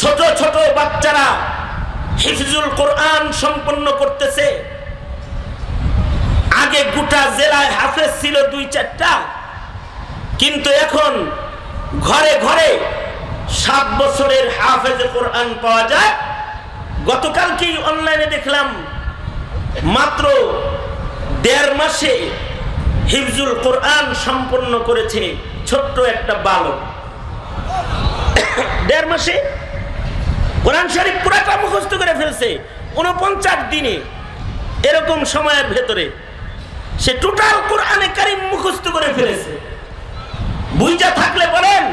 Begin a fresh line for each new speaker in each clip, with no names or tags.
ছোট ছোট বাচ্চারা হিফজুল কোরআন সম্পন্ন করতেছে। আগে গোটা জেলায় হাফেজ ছিল দুই চারটা, কিন্তু এখন ঘরে ঘরে সাত বছরের হাফেজ কোরআন পাওয়া যায়। গতকালকেই অনলাইনে দেখলাম, মাত্র দেড় মাসে হিফজুল কোরআন সম্পন্ন করেছে ছোট্ট একটা বালক। দেড় মাসে কোরআন শরীফ পুরাটা মুখস্থ করে ফেলছে। উনপঞ্চাশ দিনে, এরকম সময়ের ভেতরে সে টোটাল কোরআনে কারিম মুখস্থ করে ফেলেছে। বুঝা থাকলে বলেন,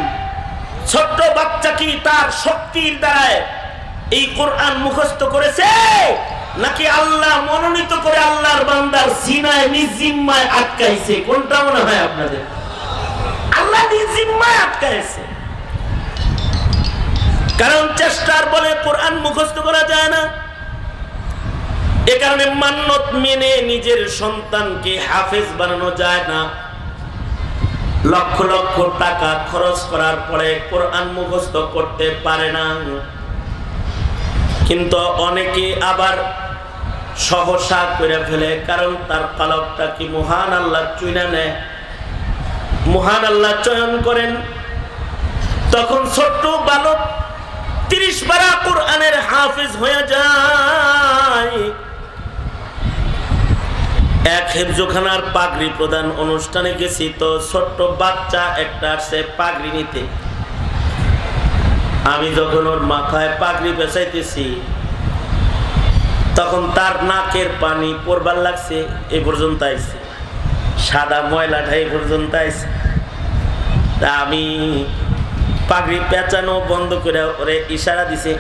ছোট্ট বাচ্চা কি তার শক্তির দ্বারায় এই কোরআন মুখস্থ করেছে? নাকি আল্লাহ মনোনীত করে আল্লাহর বান্দার সিনায় নিজিম্মায় আটকাইছে? কোনটা মনে হয় আপনাদের? আল্লাহ নিজিম্মায় আটকাইছে। কারণ চেষ্টার বলে কোরআন মুখস্থ করা যায় না। এ কারণে মান্নত মেনে নিজের সন্তানকে হাফেজ বানানো যায় না। লক্ষ লক্ষ টাকা খরচ করার পরে কোরআন মুখস্থ করতে পারে না। কিন্তু অনেকে আবার সহসা করে ফেলে কারণ তার পালকটা কি মহান আল্লাহ চুইনা নেয়। মহান আল্লাহ চয়ন করেন। তখন ছোট্ট বালক তিরিশ বারা কোরআনের হাফিজ হয়ে যায়। এক পাগড়ি প্রদান অনুষ্ঠানে গেছি, তো ছোট্ট বাচ্চা একটা পাগড়ি নিতে। আমি যখন ওর মাথায় পাগড়ি বেসাইতেছি তখন তার নাকের পানি পড়বার লাগছে, এ পর্যন্ত আইছে। সাদা ময়লাটা এই পর্যন্ত আইছে। তা আমি পাগড়ি পেঁচানো বন্ধ করে ওরে ইশারা দিছে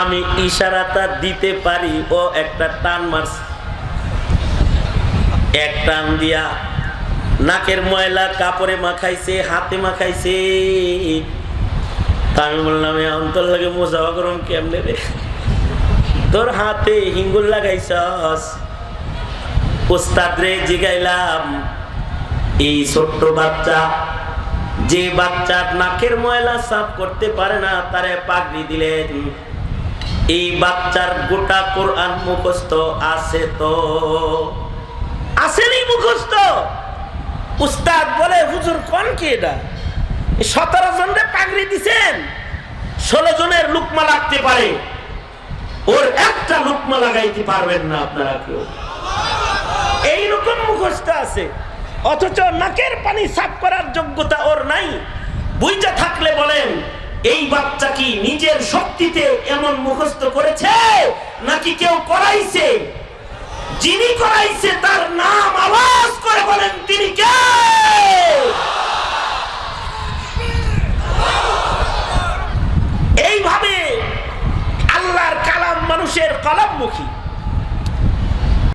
আমি ইশারাটা দিতে পারি, ও একটা টান মারছে। এক টান দিয়া নাকের ময়লা কাপড়ে মাখাইছে, হাতে মাখাইছে। আমি বললাম অন্তর লাগে মোজা গরম কেমনে রে? তোর হাতে হিঙ্গুল লাগাইছস। উস্তাদ রে জিগাইলাম, এই ছোট্ট বাচ্চা যে বাচ্চার নাকের ময়লা সাফ করতে পারে না, তারে পাগড়ি দিলেন এই বাচ্চার গোটা কোরআন মুখস্থ আছে তো? আসেনি মুখস্থ? উস্তাদ বলে, হুজুর, কোন কি এটা? সতেরো জনের পাগড়ি দিছেন? ষোলো জনের লুকমা লাগতে পারে। ওর একটা লুকমা লাগাইতে পারবেন না আপনারা কেউ। এইরকম মুখস্থ আছে। অথচ নাকের পানি সাফ করার যোগ্যতা ওর নাই। বুঝতে থাকলে বলেন, এই বাচ্চা কি নিজের শক্তিতে এমন মুখস্থ করেছে? নাকি কেউ করাইছে? যিনি করাইছে তার নাম আওয়াজ করে বলেন, তিনি কে? এইভাবে আল্লাহর কালাম মানুষের কলমমুখী।